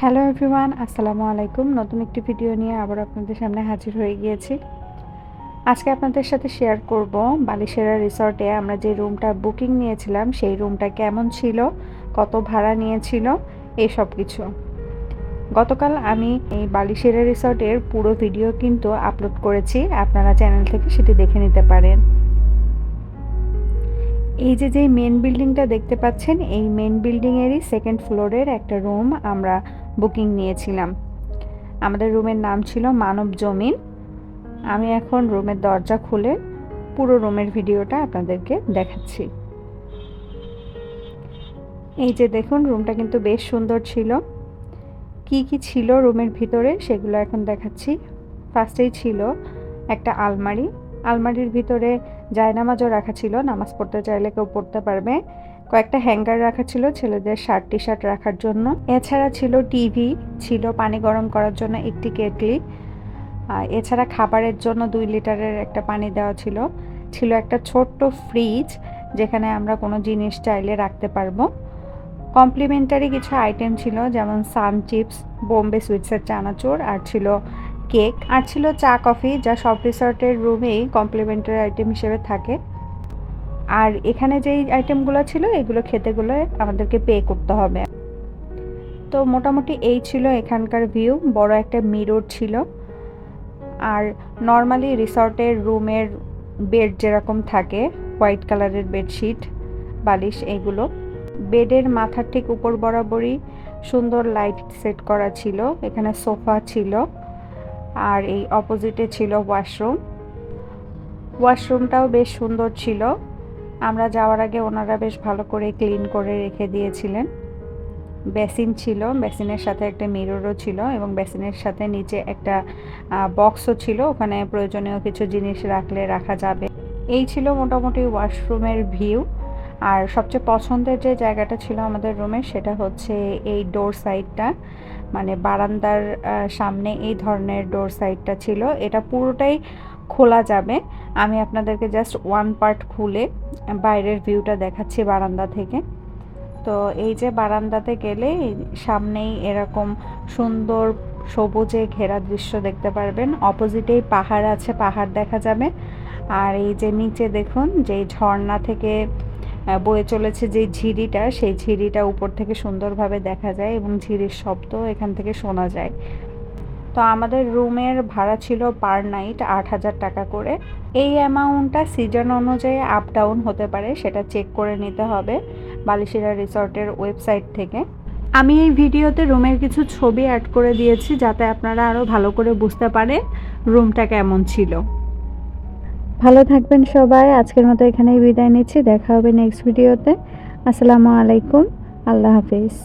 Hello everyone আসসালামু আলাইকুম। নতুন একটি ভিডিও নিয়ে আবার আপনাদের সামনে হাজির হয়ে গিয়েছি। আজকে আপনাদের সাথে শেয়ার করব বালিশেরা রিসর্টে আমরা যে রুমটা বুকিং নিয়েছিলাম, সেই রুমটা কেমন ছিল, কত ভাড়া নিয়েছিল, এই সব কিছু। গতকাল আমি এই বালিশেরা রিসর্টের পুরো ভিডিও কিন্তু আপলোড করেছি, আপনারা চ্যানেল থেকে সেটি দেখে নিতে পারেন। এই যে যে মেন বিল্ডিংটা দেখতে পাচ্ছেন, এই মেন বিল্ডিংয়েরই সেকেন্ড ফ্লোরের একটা রুম আমরা বুকিং নিয়েছিলাম। আমাদের রুমের নাম ছিল মানব জমিন। আমি এখন রুমের দরজা খুলে পুরো রুমের ভিডিওটা আপনাদেরকে দেখাচ্ছি। এই যে দেখুন, রুমটা কিন্তু বেশ সুন্দর ছিল। কি কি ছিল রুমের ভিতরে সেগুলো এখন দেখাচ্ছি। ফার্স্টেই ছিল একটা আলমারি আলমারির ভিতরে জায়নামাজও রাখা ছিল, নামাজ পড়তে চাইলে কেউ পড়তে পারবে। কয়েকটা হ্যাঙ্গার রাখা ছিল ছেলেদের শার্ট টি শার্ট রাখার জন্য। এছাড়া ছিল টিভি, ছিল পানি গরম করার জন্য একটি কেটলি। এছাড়া খাবারের জন্য দুই লিটারের একটা পানি দেওয়া ছিল। ছিল একটা ছোট্ট ফ্রিজ, যেখানে আমরা কোনো জিনিস চাইলে রাখতে পারব। কমপ্লিমেন্টারি কিছু আইটেম ছিল, যেমন সান চিপস, বোম্বে সুইটসের চানাচুর, আর ছিল কেক আর ছিল চা, কফি, যা সব রিসর্টের রুমেই কমপ্লিমেন্টারি আইটেম হিসেবে থাকে। আর এখানে যেই আইটেমগুলো ছিল, এগুলো খেতেগুলো আমাদেরকে পে করতে হবে। তো মোটামুটি এই ছিল এখানকার ভিউ। বড় একটা মিরর ছিল। আর নর্মালি রিসর্টের রুমের বেড যেরকম থাকে, হোয়াইট কালারের বেডশিট, বালিশ এইগুলো। বেডের মাথার ঠিক উপর বরাবরই সুন্দর লাইট সেট করা ছিল। এখানে সোফা ছিল। আর এই অপোজিটে ছিল ওয়াশরুম ওয়াশরুমটাও বেশ সুন্দর ছিল। আমরা যাওয়ার আগে ওনারা বেশ ভালো করে ক্লিন করে রেখে দিয়েছিলেন। বেসিন ছিল বেসিনের সাথে একটা মিররও ছিল এবং বেসিনের সাথে নিচে একটা বক্সও ছিল। ওখানে প্রয়োজনীয় কিছু জিনিস রাখলে রাখা যাবে। এই ছিল মোটামুটি ওয়াশরুমের ভিউ আর সবচেয়ে পছন্দের যে জায়গাটা ছিল আমাদের রুমে সেটা হচ্ছে এই ডোর সাইডটা মানে বারান্দার সামনে এই ধরনের ডোর সাইডটা ছিল। এটা পুরোটাই খোলা যাবে। আমি আপনাদেরকে জাস্ট ওয়ান পার্ট খুলে বাইরের ভিউটা দেখাচ্ছি বারান্দা থেকে। তো এই যে বারান্দাতে গেলে সামনেই এরকম সুন্দর সবুজে ঘেরা দৃশ্য দেখতে পারবেন। অপোজিটেই পাহাড় আছে, পাহাড় দেখা যাবে। আর এই যে নিচে দেখুন যে ঝর্ণা থেকে বয়ে চলেছে যে ঝিরিটা, সেই ঝিরিটা উপর থেকে সুন্দরভাবে দেখা যায় এবং ঝিরির শব্দ এখান থেকে শোনা যায়। তো আমাদের রুমের ভাড়া ছিল পার নাইট আট হাজার টাকা করে। এই অ্যামাউন্টটা সিজন অনুযায়ী আপ ডাউন হতে পারে, সেটা চেক করে নিতে হবে বালিশিরা রিসর্টের ওয়েবসাইট থেকে। আমি এই ভিডিওতে রুমের কিছু ছবি অ্যাড করে দিয়েছি যাতে আপনারা আরও ভালো করে বুঝতে পারে রুমটা কেমন ছিল। ভালো থাকবেন সবাই, আজকের মতো এখানেই বিদায় নিচ্ছি, দেখা হবে নেক্সট ভিডিওতে আসসালামু আলাইকুম, আল্লাহ হাফিজ।